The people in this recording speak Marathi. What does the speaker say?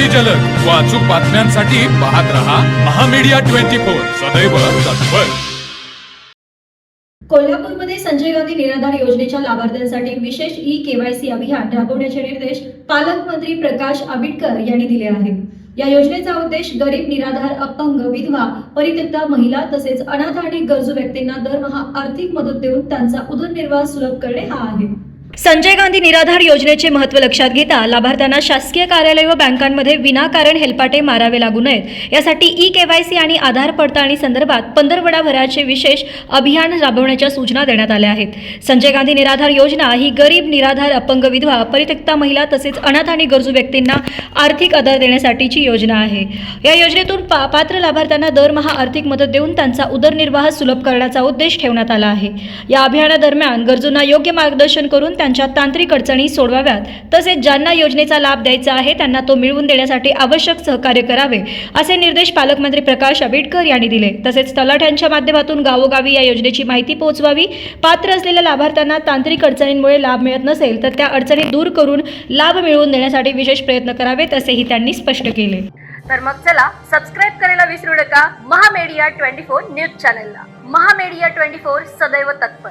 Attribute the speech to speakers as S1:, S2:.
S1: अति जलद. व अचूक बातम्यांसाठी पाहत रहा महामीडिया ट्वेंटी फोर. सदैव तत्पर.
S2: कोल्हापूरमध्ये संजय गांधी निराधार योजनेच्या लाभार्थ्यांसाठी विशेष ई केवायसी अभियान राबवण्याचे निर्देश पालकमंत्री प्रकाश आंबेडकर यांनी दिले आहेत. या योजनेचा उद्देश गरीब निराधार अपंग विधवा परित्यक्ता महिला तसेच अनाथ आणि गरजू व्यक्तींना दरमहा आर्थिक मदत देऊन त्यांचा उदरनिर्वाह सुलभ करणे हा आहे. संजय गांधी निराधार योजनेचे महत्त्व लक्षात घेता लाभार्थ्यांना शासकीय कार्यालय व बँकांमध्ये विनाकारण हेलपाटे मारावे लागू नयेत. यासाठी ई केवायसी आणि आधार पडताळणी संदर्भात पंधरवडाभराचे विशेष अभियान राबवण्याच्या सूचना देण्यात आल्या आहेत. संजय गांधी निराधार योजना ही गरीब निराधार अपंग विधवा परित्यक्ता महिला तसेच अनाथ आणि गरजू व्यक्तींना आर्थिक आधार देण्यासाठीची योजना आहे. या योजनेतून पा पात्र लाभार्थ्यांना दरमहा आर्थिक मदत देऊन त्यांचा उदरनिर्वाह सुलभ करण्याचा उद्देश ठेवण्यात आला आहे. या अभियानादरम्यान गरजूंना योग्य मार्गदर्शन करून त्यांच्या तांत्रिक अडचणी सोडवाव्यात. तसेच ज्यांना योजनेचा लाभ द्यायचा आहे त्यांना तो मिळवून देण्यासाठी आवश्यक सहकार्य करावे असे निर्देश पालकमंत्री प्रकाश आंबेडकर यांनी दिले. तसेच तलाठ्यांच्या माध्यमातून गावोगावी या योजनेची माहिती पोहोचवावी. पात्र असलेल्या लाभार्थ्यांना तांत्रिक अडचणींमुळे लाभ मिळत नसेल तर त्या अडचणी दूर करून लाभ मिळवून देण्यासाठी विशेष प्रयत्न करावेत असेही त्यांनी स्पष्ट केले.
S3: तर मग चला सबस्क्राईब करायला विसरू नका. महामेडिया ट्वेंटी फोर न्यूज चॅनलला. महामेडिया ट्वेंटी फोर सदैव तत्पर.